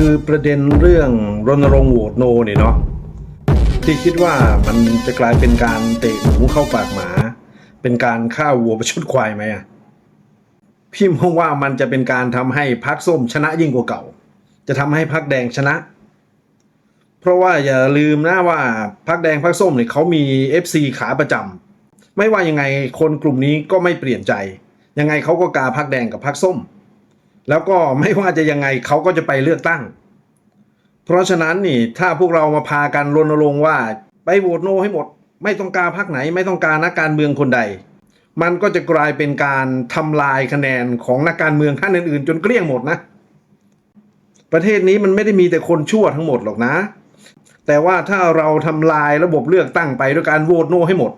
คือประเด็นเรื่องรณรงค์โหวตโนเนี่ยเนาะที่คิดว่ามันจะกลายเป็นการเตะหมูเข้าปากหมา เป็นการฆ่าวัวประชดควายไหมอะพี่มองว่ามันจะเป็นการทำให้พักส้มชนะยิ่งกว่าเก่า จะทำให้พักแดงชนะ เพราะว่าอย่าลืมนะว่าพักแดงพักส้มเนี่ยเขามี FC ขาประจำไม่ว่ายังไงคนกลุ่มนี้ก็ไม่เปลี่ยนใจ ยังไงเขาก็กาพักแดงกับพักส้ม แล้วก็ไม่ว่าจะยังไงเขาก็จะไปเลือกตั้ง เพราะฉะนั้นนี่ถ้าพวกเรามาพากันรณรงค์ว่าไปโหวตโนให้หมด ไม่ต้องการพักไหน ไม่ต้องการนักการเมืองคนใด มันก็จะกลายเป็นการทำลายคะแนนของนักการเมืองท่านอื่นๆ จนเกลี้ยงหมดนะ ประเทศนี้มันไม่ได้มีแต่คนชั่วทั้งหมดหรอกนะ แต่ว่าถ้าเราทำลายระบบเลือกตั้งไปด้วยการโหวตโนให้หมด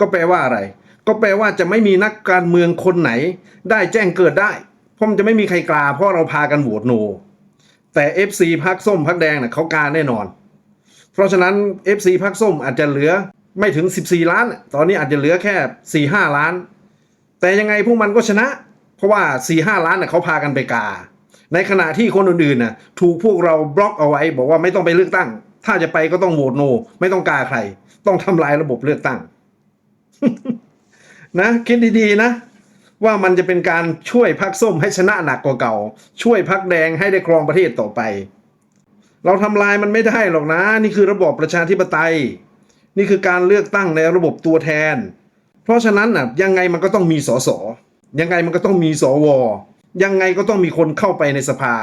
ก็แปลว่าอะไร ก็แปลว่าจะไม่มีนักการเมืองคนไหน ได้แจ้งเกิดได้ เพราะมันจะไม่มีใครกล้าเพราะเราพากันโหวตโน แต่ FC พักส้มพักแดงเน่ะเขากล้าแน่นอน เพราะฉะนั้น FC พักส้มอาจจะเหลือไม่ถึง 14 ล้าน ตอนนี้อาจจะเหลือแค่ 4-5 ล้าน แต่ยังไงพวกมันก็ชนะ เพราะว่า 4-5 ล้านเน่ะเขาพากันไปกา ในขณะที่คนอื่นๆน่ะถูกพวกเราบล็อกเอาไว้ บอกว่าไม่ต้องไปเลือกตั้ง ถ้าจะไปก็ต้องโหวตโน ไม่ต้องกาใคร ต้องทำลายระบบเลือกตั้งนะคิดดีๆนะ ว่ามันจะเป็นการช่วยพักส้มให้ชนะหนักกว่าเก่า ช่วยพักแดงให้ได้ครองประเทศต่อไป เราทำลายมันไม่ได้หรอกนะ นี่คือระบอบประชาธิปไตย นี่คือการเลือกตั้งในระบบตัวแทน เพราะฉะนั้นน่ะยังไงมันก็ต้องมีสสยังไงมันก็ต้องมีสวยังไงก็ต้องมีคนเข้าไปในสภา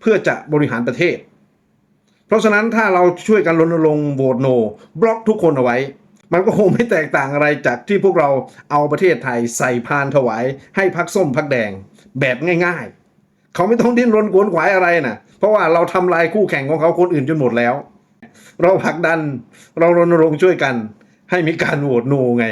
เพื่อจะบริหารประเทศ เพราะฉะนั้นถ้าเราช่วยกันรณรงค์โหวตโน บล็อกทุกคนเอาไว้ มันก็คงไม่แตกต่างอะไรจากที่พวกเราเอาประเทศไทยใส่พานถวายให้พักส้มพักแดงแบบง่ายๆ เขาไม่ต้องดิ้นรนขวนขวายอะไรนะเพราะว่าเราทำลายคู่แข่งของเขาคนอื่นจนหมดแล้ว เราผลักดัน เรารณรงค์ช่วยกัน ให้มีการโหวตโนไง